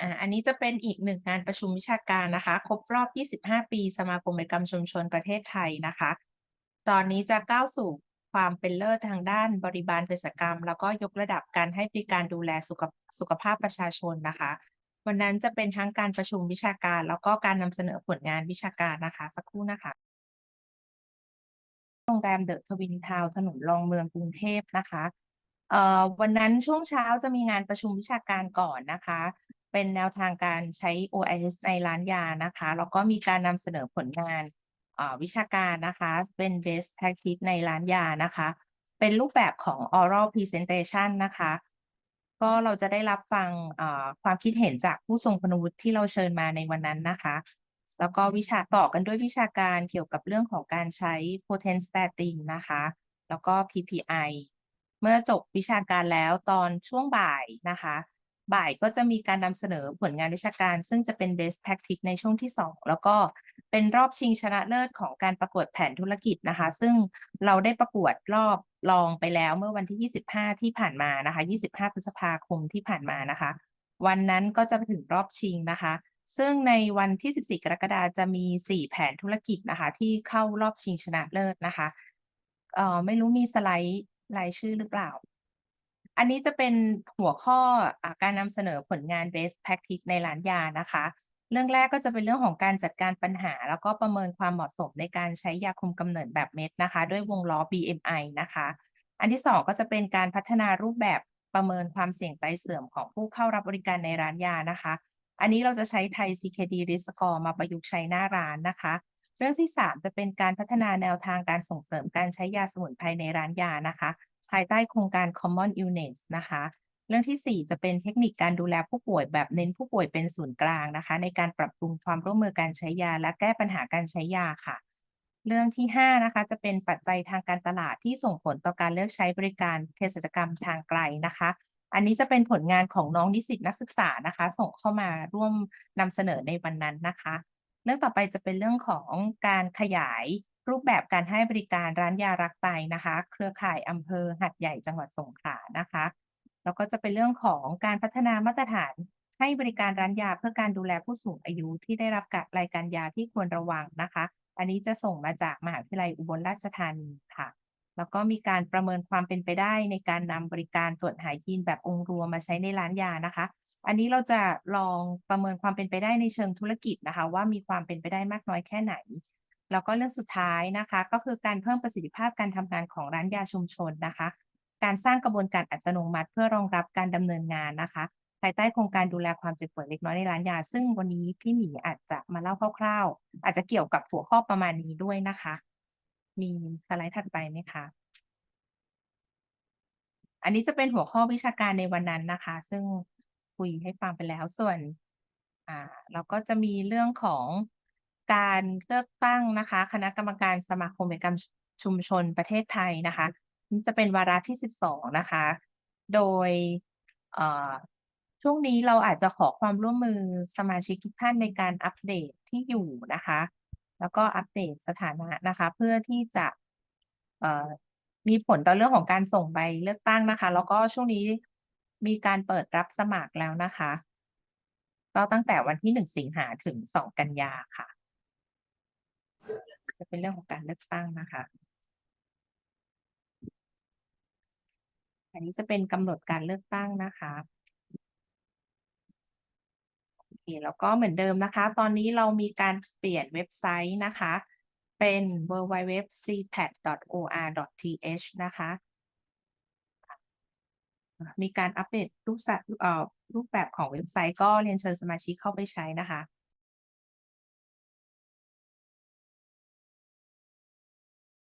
อ่าอันนี้จะเป็นอีกหนึ่งงานประชุมวิชาการนะคะ ครบรอบ 25 ปีสมาคมกิจกรรมชุมชนประเทศไทยนะคะ ตอนนี้จะก้าวสู่ความเป็นเลิศทางด้านบริบาลเภสัชกรรม แล้วก็ยกระดับการให้บริการดูแลสุขสุขภาพประชาชนนะคะ วันนั้นจะเป็นทั้งการประชุมวิชาการ แล้วก็การนำเสนอผลงานวิชาการนะคะ สักครู่นะคะโรงแรมเดอะทวินทาวถนนรองเมืองกรุงเทพนะคะเอ่อวันนั้นช่วงเช้าจะมีงานประชุมวิชาการก่อนนะคะ เป็นแนวทางการใช้ OIS ในร้านยานะคะ แล้วก็มีการนำเสนอผลงานวิชาการนะคะ เป็น best practice ในร้านยานะคะ เป็นรูปแบบของ oral presentation นะคะ ก็เราจะได้รับฟังความคิดเห็นจากผู้ทรงคุณวุฒิที่เราเชิญมาในวันนั้นนะคะ แล้วก็วิชาต่อกันด้วยวิชาการเกี่ยวกับเรื่องของการใช้ potenstatin นะคะ แล้วก็ PPI เมื่อจบวิชาการแล้วตอนช่วงบ่ายนะคะ บ่ายก็จะมีการนำเสนอผลงานวิชาการ ซึ่งจะเป็น best practice ในช่วงที่ 2 แล้วก็เป็นรอบชิงชนะเลิศของการประกวดแผนธุรกิจนะคะ ซึ่งเราได้ประกวดรอบรองไปแล้วเมื่อวันที่ 25 ที่ผ่านมานะคะ 25 พฤษภาคมที่ผ่านมานะคะ วันนั้นก็จะไปถึงรอบชิงนะคะ ซึ่งในวันที่ 14 กรกฎาคมจะมี 4 แผนธุรกิจนะคะ ที่เข้ารอบชิงชนะเลิศนะคะเอ่อไม่รู้มีสไลด์รายชื่อหรือเปล่า อันนี้จะเป็นหัวข้ออการนำเสนอผลงาน best practice ในร้านยานะคะ เรื่องแรกก็จะเป็นเรื่องของการจัดการปัญหา แล้วก็ประเมินความเหมาะสมในการใช้ยาคุมกำเนิดแบบเม็ดนะคะ ด้วยวงล้อ BMI นะคะ อันที่2ก็จะเป็นการพัฒนารูปแบบประเมินความเสี่ยงไตเสื่อมของผู้เข้ารับบริการในร้านยานะคะ อันนี้เราจะใช้ไทย CKD Risk Score มาประยุกต์ใช้หน้าร้านนะคะ เรื่องที่ 3 จะเป็นการพัฒนาแนวทางการส่งเสริมการใช้ยาสมุนไพรในร้านยานะคะ ภายใต้โครงการ Common Illness นะคะ เรื่องที่ 4 จะเป็นเทคนิคการดูแลผู้ป่วยแบบเน้นผู้ป่วยเป็นศูนย์กลางนะคะ ในการปรับปรุงความร่วมมือการใช้ยา และแก้ปัญหาการใช้ยาค่ะ เรื่องที่5นะคะจะเป็นปัจจัยทางการตลาดที่ส่งผลต่อการเลือกใช้บริการเภสัชกรรมทางไกลนะคะ อันนี้จะเป็นผลงานของน้องนิสิตนักศึกษานะคะ ส่งเข้ามาร่วมนำเสนอในวันนั้นนะคะ เรื่องต่อไปจะเป็นเรื่องของการขยาย รูปแบบการให้บริการร้านยารักไตนะคะ เครือข่ายอำเภอหัดใหญ่จังหวัดสงขลานะคะ แล้วก็จะเป็นเรื่องของการพัฒนามาตรฐานให้บริการร้านยาเพื่อการดูแลผู้สูงอายุที่ได้รับการรายการยาที่ควรระวังนะคะ อันนี้จะส่งมาจากมหาวิทยาลัยอุบลราชธานีค่ะ แล้วก็มีการประเมินความเป็นไปได้ในการนำบริการตรวจหายีนแบบองค์รวมมาใช้ในร้านยานะคะ อันนี้เราจะลองประเมินความเป็นไปได้ในเชิงธุรกิจนะคะ ว่ามีความเป็นไปได้มากน้อยแค่ไหน แล้วก็เรื่องสุดท้ายนะคะ ก็คือการเพิ่มประสิทธิภาพการทำงานของร้านยาชุมชนนะคะ การสร้างกระบวนการอัตโนมัติ เพื่อรองรับการดำเนินงานนะคะ ภายใต้โครงการดูแลความเจ็บป่วยเล็กน้อยในร้านยา ซึ่งวันนี้พี่หมีอาจจะมาเล่าคร่าวๆ อาจจะเกี่ยวกับหัวข้อประมาณนี้ด้วยนะคะ มีสไลด์ถัดไปไหมคะอันนี้จะเป็นหัวข้อวิชาการในวันนั้นนะคะ ซึ่งคุยให้ฟังไปแล้วส่วน อ่าเราก็จะมีเรื่องของ การเลือกตั้งนะคะ คณะกรรมการสมาคมกิจกรรมชุมชนประเทศไทยนะคะนี่จะเป็นวาระที่ 12 นะคะ โดยช่วงนี้เราอาจจะขอความร่วมมือสมาชิกทุกท่านในการอัปเดตที่อยู่นะคะ แล้วก็อัปเดตสถานะนะคะ เพื่อที่จะมีผลต่อเรื่องของการส่งใบเลือกตั้งนะคะ แล้วก็ช่วงนี้มีการเปิดรับสมัครแล้วนะคะ ก็ตั้งแต่วันที่ 1 สิงหาถึง 2 กันยาค่ะ เป็นเรื่องของการเลือกตั้งนะคะ อันนี้จะเป็นกำหนดการเลือกตั้งนะคะโอเคแล้วก็เหมือนเดิมนะคะ ตอนนี้เรามีการเปลี่ยนเว็บไซต์นะคะ เป็น www.cpat.or.th นะคะมีการอัปเดตรูปสัตว์เอ่อรูปแบบของเว็บไซต์ก็เรียนเชิญสมาชิกเข้าไปใช้นะคะ